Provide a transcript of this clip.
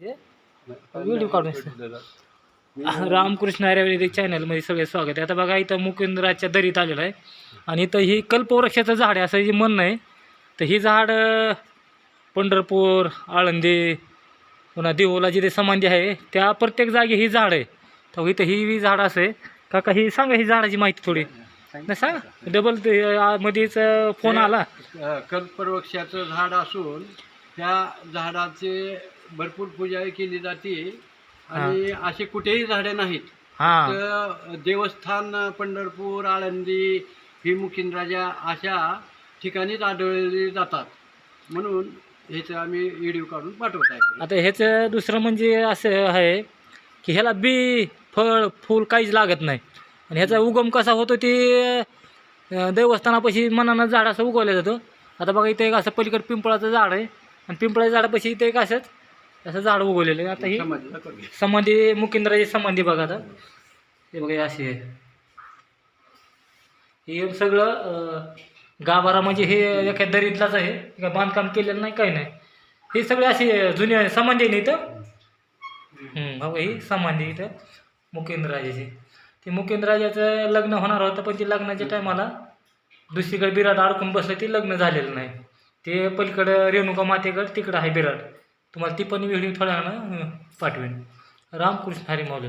Video काढून रामकृष्ण आयुर्वेदिक चॅनलमध्ये सगळे स्वागत आहे. आता बघा इथं मुकुंदराच्या दरीत आलेलं आहे. आणि इथं ही कल्पवृक्षाचं झाड आहे असं जे म्हणणं आहे तर ही झाड पंढरपूर आळंदी पुन्हा देऊला जिथे समाधी आहे त्या प्रत्येक जागी ही झाड आहे. तर इथं ही झाड असं. आहे काका ही सांगा ही झाडाची माहिती थोडी. नाही सांगा. डबल मध्येच फोन आला. कल्पवृक्षाचं झाड असून त्या झाडाचे भरपूर पूजा केली जाते. आणि असे कुठेही झाडे नाहीत. हां. तर देवस्थान पंढरपूर आळंदी भीमुखिंद्राजा अशा ठिकाणीच आढळले जातात. म्हणून ह्याचं आम्ही व्हिडिओ काढून पाठवत आहे. आता ह्याचं दुसरं म्हणजे असं आहे की ह्याला बी फळ फूल काहीच लागत नाही. आणि ह्याचा उगम कसा होतो ते अं, देवस्थानापाशी मनानं झाड असं उगवलं जातं. आता बघा इथं एक असं पलीकडे पिंपळाचं झाड आहे. आणि पिंपळाच्या झाडापाशी इथं एक असंच असं झाड उगवलेलं आहे. आता ही. समाधी मुकिंद्राची समाधी बघा आता. हे बघा हे अशी आहे. हे सगळं गाभारा म्हणजे हे एका दरीतलाच आहे. हे काय बांधकाम केलेलं नाही काही नाही. हे सगळे असे जुने समाधी आहे ना इथं? हम्म, बघा ही समाधी इथं. मुकेंद्रराजाची ते मुकेंद्रराजाचं लग्न होणार होतं पण ते लग्नाच्या टायमाला दुसरीकडे बिराट अडकून बसलं. ते लग्न झालेलं नाही. ते पलीकडं रेणुका मातेकडं तिकडं आहे बिराट. तुम्हाला ती पण व्हिडिओ थोड्या वेळानं पाठवेन. रामकृष्ण हरी माऊली